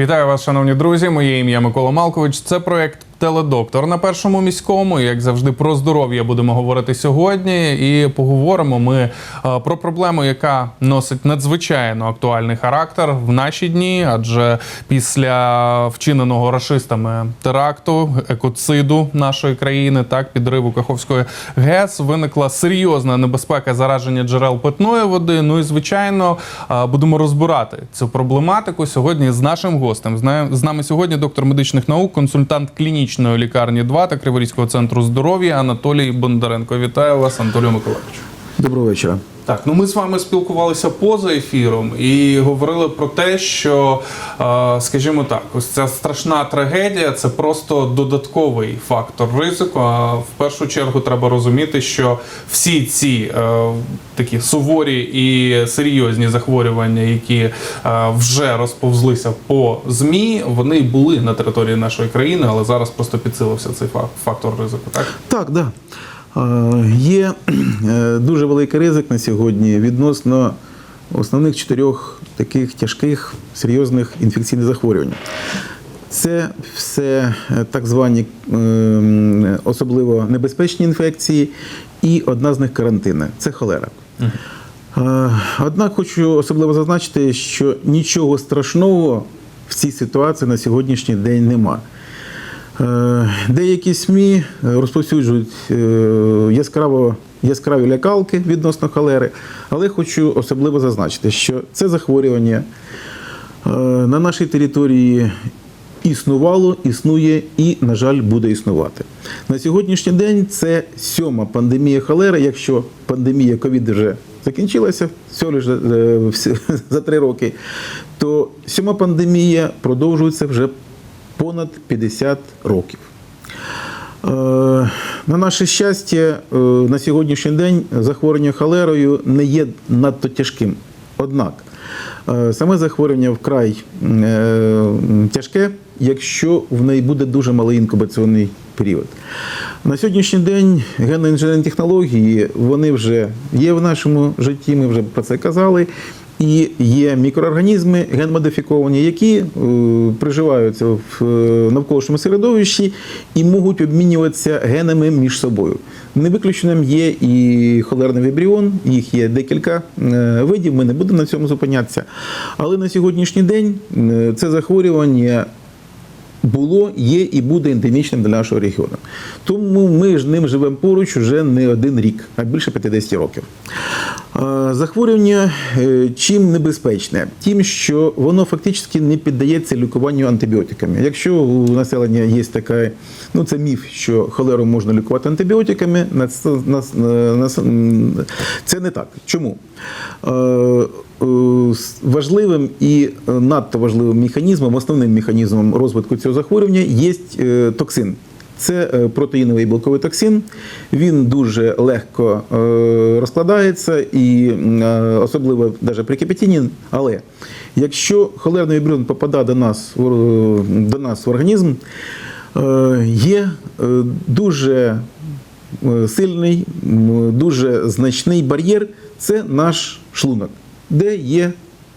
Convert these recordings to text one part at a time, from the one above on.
Вітаю вас, шановні друзі. Моє ім'я Микола Малкович. Це проект Теледоктор на першому міському. Як завжди, про здоров'я будемо говорити сьогодні. І поговоримо ми е, про проблему, яка носить надзвичайно актуальний характер в наші дні, адже після вчиненого рашистами теракту, екоциду нашої країни, так підриву Каховської ГЕС, виникла серйозна небезпека зараження джерел питної води. Ну і звичайно, е, будемо розбирати цю проблематику сьогодні з нашим гостем. З нами сьогодні доктор медичних наук, консультант клінічної лікарні 2 та Криворізького центру здоров'я Анатолій Бондаренко. Вітаю вас, Анатолію Миколаївичу. Доброго вечора. Так, ну ми з вами спілкувалися поза ефіром і говорили про те, що, е, скажімо так, ось ця страшна трагедія це просто додатковий фактор ризику. А в першу чергу треба розуміти, що всі ці е, такі суворі і серйозні захворювання, які е, вже розповзлися по змі, вони були на території нашої країни, але зараз просто підсилився цей фак- фактор ризику. Так. Так, да. Є е, дуже великий ризик на сьогодні відносно основних чотирьох таких тяжких серйозних інфекційних захворювань. Це все е, так звані е, особливо небезпечні інфекції, і одна з них карантинна це холера. Е, Однак хочу особливо зазначити, що нічого страшного в цій ситуації на сьогоднішній день нема. Е, Деякі СМІ розповсюджують яскраво, яскраві лякалки відносно холери, але хочу особливо зазначити, що це захворювання е, на нашій території існувало, існує і, на жаль, буде існувати. На сьогоднішній день це сьома пандемія холери, якщо пандемія ковід вже закінчилася е, за три роки, то сьома пандемія продовжується вже понад 50 років. Е, На наше щастя, е, на сьогоднішній день захворювання холерою не є надто тяжким. Однак е, саме захворювання вкрай тяжке, якщо в неї буде дуже малий інкубаційний період. На сьогоднішній день генно-інженерні технології вони вже є в нашому житті, ми вже про це казали. І є мікроорганізми генмодифіковані, які е, приживаються в е, навколишньому середовищі і можуть обмінюватися генами між собою. Не виключеним є і холерний вібріон, їх є декілька е, видів. Ми не будемо на цьому зупинятися. Але на сьогоднішній день це захворювання було, є і буде ендемічним для нашого регіону. Тому ми ж ним живемо поруч вже не один рік, а більше 50 років. А, Захворювання е, чим небезпечне? Тим, що воно фактично не піддається лікуванню антибіотиками. Якщо у населення є така, ну це міф, що холеру можна лікувати антибіотиками, це, не так. Чому? Е, е, Важливим і е, надто важливим механізмом, основним механізмом розвитку цього захворювання є е, токсин. Це е, протеїновий білковий токсин. Він дуже легко е, розкладається і е, особливо навіть при кипятінні. Але якщо холерний вібріон попадає до нас, до нас в організм, є дуже сильний, дуже значний бар'єр це наш шлунок, де є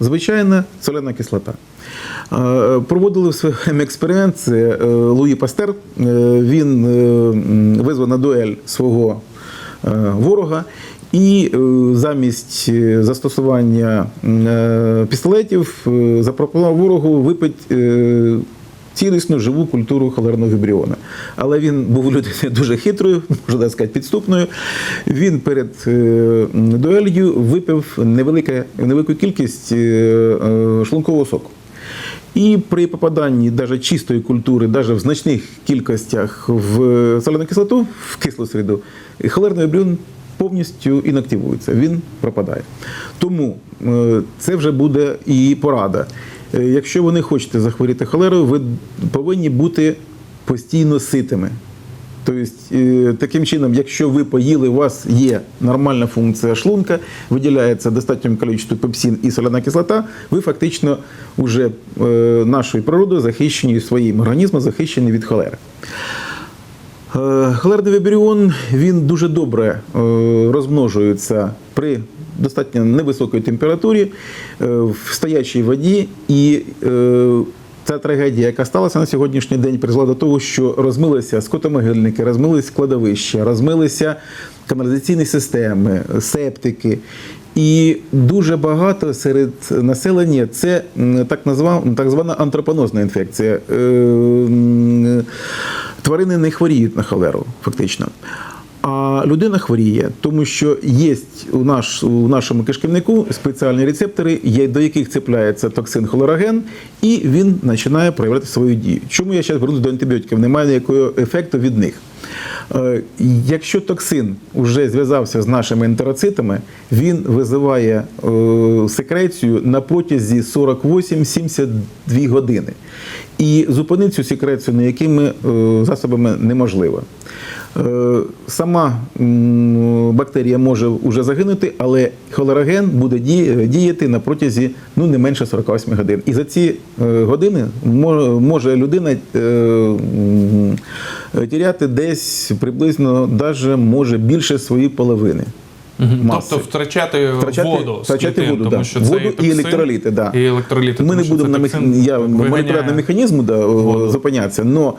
звичайна соляна кислота. Е, Проводили в своє експеримент. Е, Луї Пастер. Е, Він визвав на дуель свого ворога. І замість застосування пістолетів запропонував ворогу випити цілісну живу культуру холерного вібріона. Але він був людиною дуже хитрою, можна сказати, підступною. Він перед дуелью випив невелику кількість шлункового соку. І при попаданні навіть чистої культури, навіть в значних кількостях в соляну кислоту, в кислу середу, холерний вібріон повністю інактивується, він пропадає. Тому е, це вже буде і порада. Е, Якщо ви не хочете захворіти холерою, ви повинні бути постійно ситими. Тобто, таким чином, якщо ви поїли, у вас є нормальна функція шлунка, виділяється достатньою кількістю пепсин і соляна кислота, ви фактично вже е, нашою природою захищені своїм організмом, захищені від холери. Е, Холерний вібріон він дуже добре е, розмножується при достатньо невисокій температурі в стоячій воді і ця трагедія, яка сталася на сьогоднішній день, призвела до того, що розмилися скотомогильники, розмилися складовища, розмилися каналізаційні системи, септики. І дуже багато серед населення це так назва, так звана антропонозна інфекція. Е, Тварини не хворіють на холеру, фактично. А людина хворіє, тому що є у, наш, у нашому кишківнику спеціальні рецептори, до яких цепляється токсин холероген, і він починає проявляти свою дію. Чому я зараз вернусь до антибіотиків? Немає ніякого ефекту від них. Е, Якщо токсин вже зв'язався з нашими ентероцитами, він визиває е, секрецію на протязі 48-72 години. І зупинити цю секрецію ніякими е, засобами неможливо. Е, Сама бактерія може вже загинути, але холероген буде діяти на протязі ну, не менше 48 годин. І за ці е, години може людина е, тіряти десь приблизно даже може більше своєї половини. маси. Тобто втрачати, Втрачати- воду, втрачати воду, тому да. що Воду це і токсин, електроліти, да. І електроліти, Ми не будемо на мех... я виганяє механізму да, зупинятися, але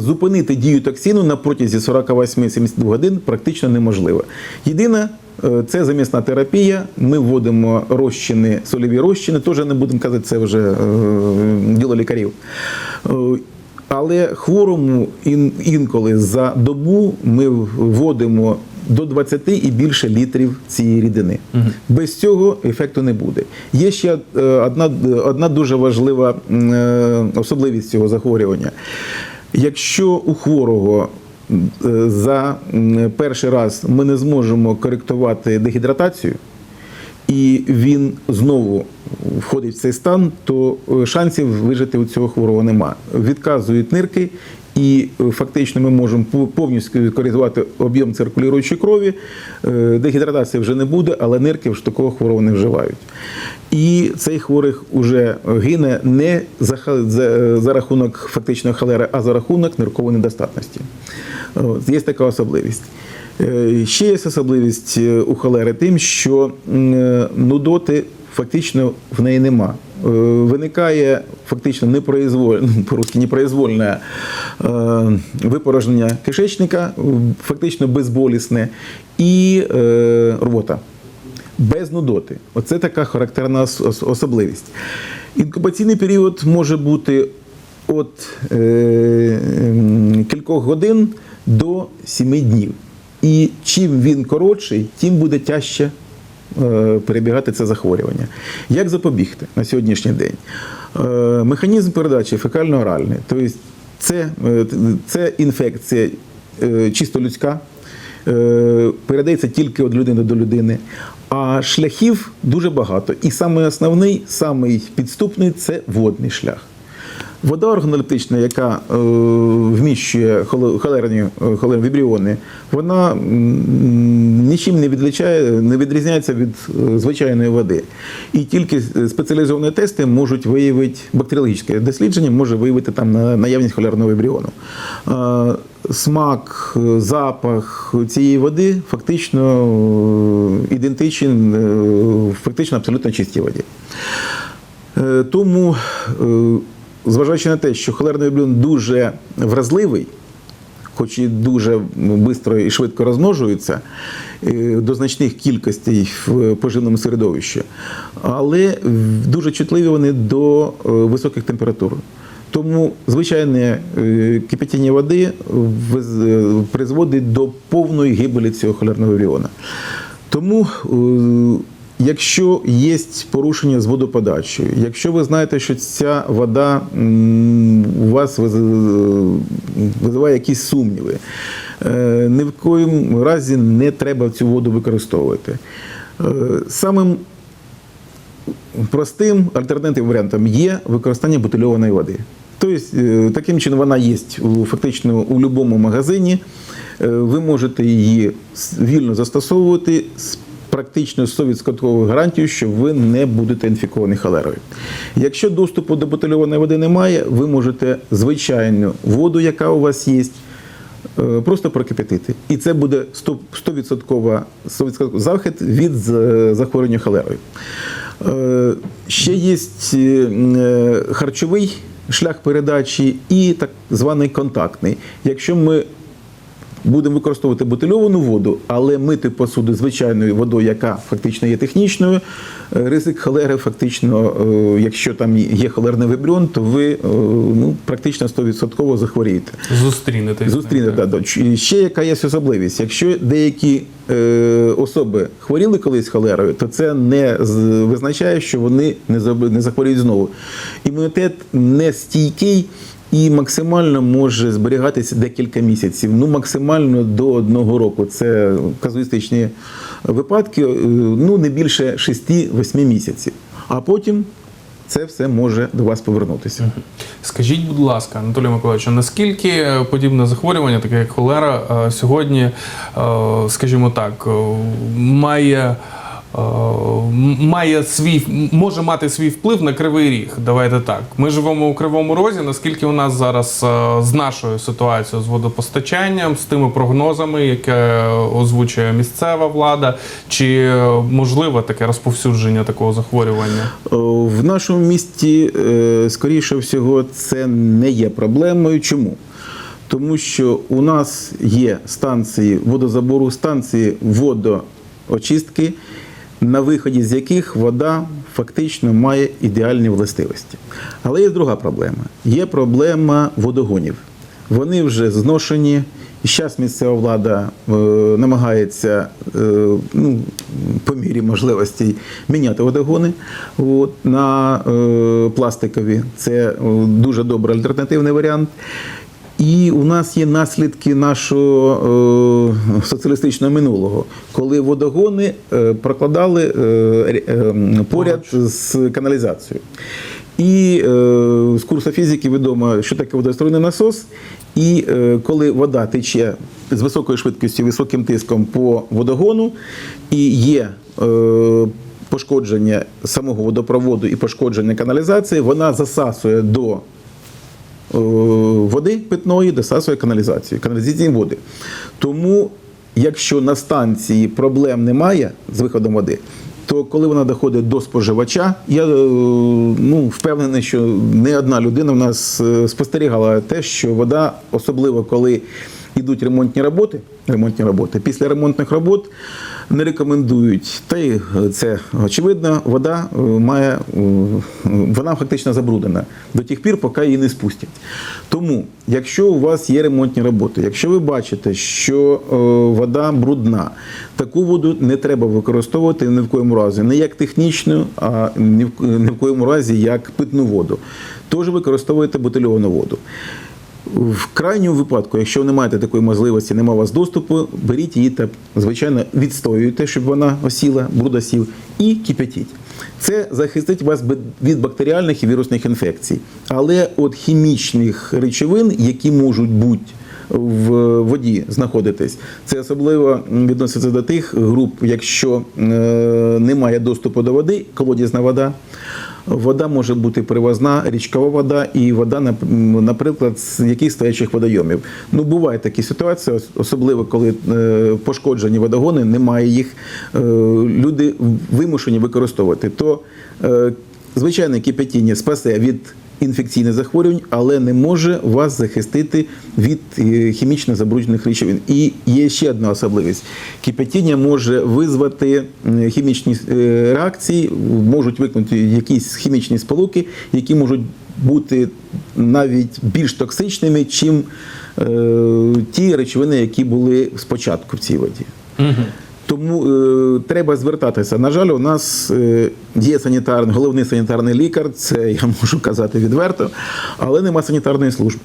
зупинити дію токсину на протязі 48-72 годин практично неможливо. Єдине, е, це замісна терапія. Ми вводимо розчини, сольові розчини, теж не будемо казати, це вже е, діло лікарів. Е, Але хворому інколи за добу ми вводимо до 20 і більше літрів цієї рідини. Без цього ефекту не буде. Є ще одна, одна дуже важлива особливість цього захворювання. Якщо у хворого е, за перший раз ми не зможемо коректувати дегідратацію, і він знову входить в цей стан, то е, шансів вижити у цього хворого нема. Відказують нирки, і е, фактично ми можемо повністю коригувати об'єм циркулюючої крові. Е, Дегідратації вже не буде, але нирки вже такого хворого не вживають. І цей хворих уже гине не за, за, за рахунок фактичної холери, а за рахунок ниркової недостатності. Є така особливість. Е, Ще є особливість е, у холери тим, що е, нудоти фактично в неї нема. Е, Виникає фактично непроизвольне, непроизвольне е, випорожнення кишечника, фактично безболісне, і е, рвота без нудоти. Оце така характерна ос- ос- особливість. Інкубаційний період може бути від кількох годин до 7 днів. І чим він коротший, тим буде тяжче перебігати це захворювання. Як запобігти на сьогоднішній день? Е, Механізм передачі фекально-оральний. Тобто це, е, це інфекція е, чисто людська, е, передається тільки від людини до людини. А шляхів дуже багато. І самий основний, самий підступний це водний шлях. Вода органолептична, яка е, вміщує холе- холерні е, холерні вібріони, вона нічим не не відрізняється від е, звичайної води. І тільки е, спеціалізовані тести можуть виявити бактеріологічне дослідження, може виявити там на- наявність холерного вібріону. Е, Смак, запах цієї води фактично ідентичен фактично абсолютно чистій воді. Тому, зважаючи на те, що холерний вібріон дуже вразливий, хоч і дуже швидко і швидко розмножується е, до значних кількостей в поживному середовищі, але дуже чутливі вони до е, високих температур. Тому звичайне е, кипятіння води призводить до повної гибелі цього холерного вібріона. Тому Якщо є порушення з водоподачею, якщо ви знаєте, що ця вода у вас визиває якісь сумніви, е, ні в коїм разі не треба цю воду використовувати. Е, Самим простим альтернативним варіантом є використання бутильованої води. Тобто, е, таким чином вона є фактично у будь-якому магазині. Ви можете її вільно застосовувати практично 100% гарантією, що ви не будете інфіковані холерою. Якщо доступу до бутильованої води немає, ви можете звичайну воду, яка у вас є, е, просто прокипятити. І це буде 100%, 100% 100% захист від з- захворювання холерою. Е, Ще є е, харчовий шлях передачі і так званий контактний. Якщо ми будемо використовувати бутильовану воду, але мити посуду звичайною водою, яка фактично є технічною, е, ризик холери фактично, е, якщо там є холерний вибріон, то ви е, ну, практично 100% захворієте. Зустрінетесь. з ним, Зустрінете. так. Да, да. І ще яка є особливість. Якщо деякі особи хворіли колись холерою, то це не визначає, що вони не захворіють знову. Імунітет не стійкий. І максимально може зберігатися декілька місяців, ну максимально до одного року. Це казуїстичні випадки, е, ну не більше 6-8 місяців. А потім це все може до вас повернутися. Скажіть, будь ласка, Анатолій Миколаївич, наскільки подібне захворювання, таке як холера, е, сьогодні, е, скажімо так, має. Е, Має свій може мати свій вплив на кривий ріг. Давайте так. Ми живемо у кривому розі. Наскільки у нас зараз е, з нашою ситуацією з водопостачанням, з тими прогнозами, яке озвучує місцева влада, чи можливе таке розповсюдження такого захворювання? Е, В нашому місті, скоріше всього, це не є проблемою. Чому? Тому що у нас є станції водозабору, станції водоочистки, на виході з яких вода фактично має ідеальні властивості. Але є друга проблема. Є проблема водогонів. Вони вже зношені. І зараз місцева влада е, намагається е, ну, по мірі можливостей міняти водогони от, на е, пластикові. Це е, дуже добрий альтернативний варіант. І у нас є наслідки нашого е, соціалістичного минулого, коли водогони е, прокладали е, е, поряд з каналізацією. І е, з курсу фізики відомо, що таке водоструйний насос. І е, коли вода тече з високою швидкістю, високим тиском по водогону, і є е, пошкодження самого водопроводу і пошкодження каналізації, вона засасує до води питної досасує каналізацію, каналізаційні води. Тому, якщо на станції проблем немає з виходом води, то коли вона доходить до споживача, я е, ну, впевнений, що не одна людина в нас е, спостерігала те, що вода, особливо коли йдуть ремонтні роботи, ремонтні роботи, після ремонтних робот не рекомендують, та й е, це очевидно, вода е, має, е, вона фактично забруднена до тих пір, поки її не спустять. Тому, якщо у вас є ремонтні роботи, якщо ви бачите, що вода брудна, таку воду не треба використовувати ні в коєму разі, не як технічну, а ні в, коєму разі як питну воду. Тож використовуйте бутильовану воду. В крайньому випадку, якщо не маєте такої можливості, немає у вас доступу, беріть її та звичайно відстоюйте, щоб вона осіла, бруд осів, і кип'ятіть. Це захистить вас від бактеріальних і вірусних інфекцій. Але от хімічних речовин, які можуть бути в воді знаходитись, це особливо відноситься до тих груп, якщо е, немає доступу до води, колодязна вода. Вода може бути привозна, річкова вода і вода, наприклад, з якихось стоячих водойомів. Ну, бувають такі ситуації, особливо коли е, пошкоджені водогони, немає їх, е, люди вимушені використовувати. То е, звичайне кипятіння спасе від інфекційних захворювань, але не може вас захистити від е, хімічно забруднених речовин. І є ще одна особливість: кипятіння може визвати хімічні е, реакції, можуть викнути якісь хімічні сполуки, які можуть бути навіть більш токсичними, чим е, ті речовини, які були спочатку в цій воді. Тому е, треба звертатися. На жаль, у нас е, є санітарний, головний санітарний лікар, це я можу казати відверто, але нема санітарної служби.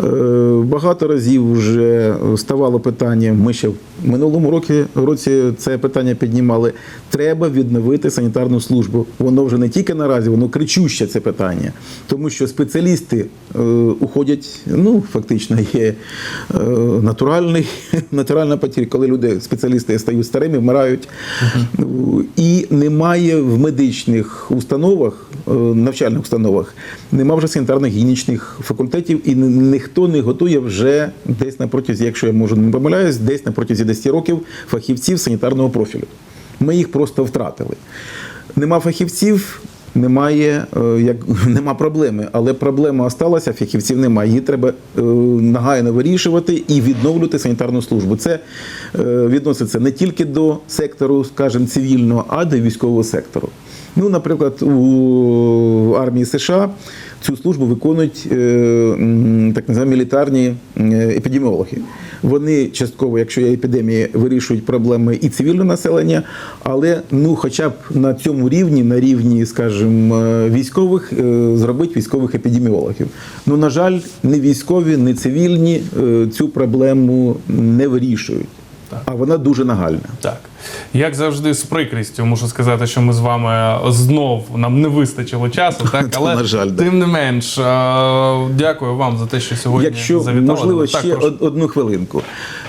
Е, багато разів вже ставало питання. Ми ще в минулому році, році це питання піднімали. Треба відновити санітарну службу. Воно вже не тільки наразі, воно кричуще це питання, тому що спеціалісти е, уходять. Ну фактично є е, натуральний натуральна потір, коли люди, спеціалісти стають старими, вмирають. Ну, І немає в медичних установах, е, навчальних установах, немає вже санітарно-гігієнічних факультетів, і ні- ніхто не готує вже десь на протязі, якщо я можу не помиляюсь, десь на протязі 10 років фахівців санітарного профілю. Ми їх просто втратили. Нема фахівців, немає, е, як, нема проблеми. Але проблема осталася, фахівців немає. Її треба е, нагайно вирішувати і відновлювати санітарну службу. Це е, відноситься не тільки до сектору, скажімо, цивільного, а до військового сектору. Ну, наприклад, у армії США цю службу виконують е, так називаємо мілітарні е, епідеміологи. Вони частково, якщо є епідемія, вирішують проблеми і цивільного населення, але ну, хоча б на цьому рівні, на рівні, скажімо, е, військових, зробити військових епідеміологів. Ну, на жаль, не військові, не цивільні цю проблему не вирішують. А вона дуже нагальна. Так, як завжди, з прикрістю можу сказати, що ми з вами знов нам не вистачило часу. Так, але на жаль, да. тим не менш, дякую вам за те, що сьогодні Якщо завітали. можливо Так, ще прошу. од- одну хвилинку.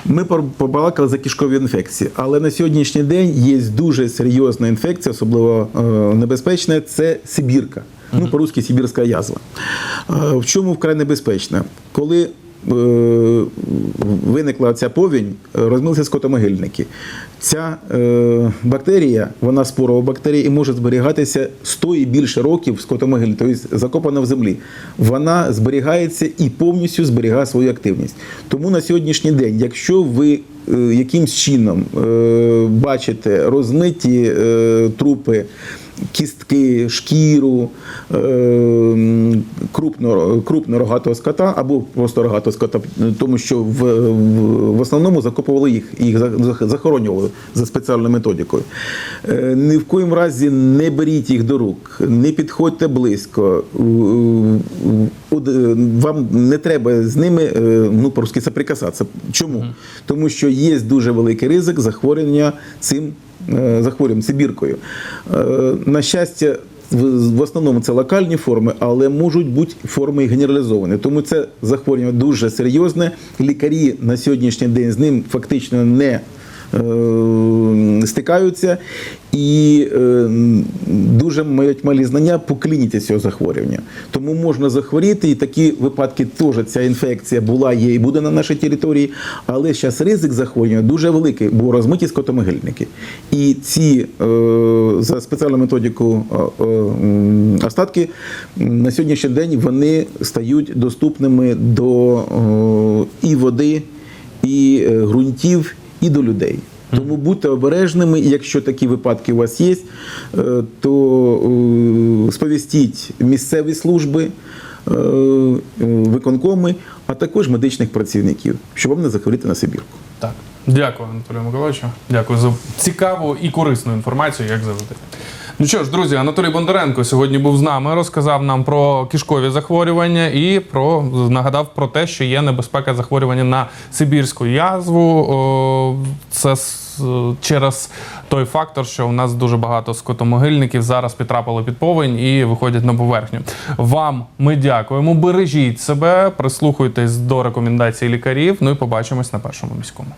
Ми побалакали за кишкові інфекції, але на сьогоднішній день є дуже серйозна інфекція, особливо е, небезпечна, це Сибірка. Ну, по-русски сибірська язва. Е, в чому вкрай небезпечна? Коли виникла ця повінь, е, розмилися скотомогильники. Ця е, бактерія, вона спорова бактерія і може зберігатися 100 і більше років в скотомогилі, тобто закопана в землі. Вона зберігається і повністю зберігає свою активність. Тому на сьогоднішній день, якщо ви е, якимсь чином е, бачите розмиті е, трупи, кістки, шкіру е, крупно, крупно рогатого скота або просто рогатого скота, тому що в, в, основному закопували їх, їх за- за- захоронювали за спеціальною методикою. Е, Ні в коїм разі не беріть їх до рук, не підходьте близько. Е, Вам не треба з ними ну, по-русски соприкасатися. Чому? Тому що є дуже великий ризик захворювання цим е, захворюванням, сибіркою. Е, На щастя, в основному це локальні форми, але можуть бути форми генералізовані. Тому це захворювання дуже серйозне. Лікарі на сьогоднішній день з ним фактично не стикаються і е, дуже мають малі знання по клініці цього захворювання. Тому можна захворіти, і такі випадки теж ця інфекція була, є і буде на нашій території. Але зараз ризик захворювання дуже великий, бо розмиті скотомогильники. І ці е, за спеціальну методику е, е, остатки на сьогоднішній день вони стають доступними до е, і води, і е, ґрунтів, і до людей. Тому будьте обережними, якщо такі випадки у вас є, е, то е, сповістіть місцеві служби, е, виконкоми, а також медичних працівників, щоб вам не захворіти на Сибірку. Так. Дякую, Анатолію Миколаївичу. Дякую за цікаву і корисну інформацію, як завжди. Ну що ж, друзі, Анатолій Бондаренко сьогодні був з нами, розказав нам про кишкові захворювання і про нагадав про те, що є небезпека захворювання на сибірську язву. О, Це через той фактор, що у нас дуже багато скотомогильників зараз підтрапили під повень і виходять на поверхню. Вам ми дякуємо. Бережіть себе, прислухуйтесь до рекомендацій лікарів. Ну і побачимось на першому міському.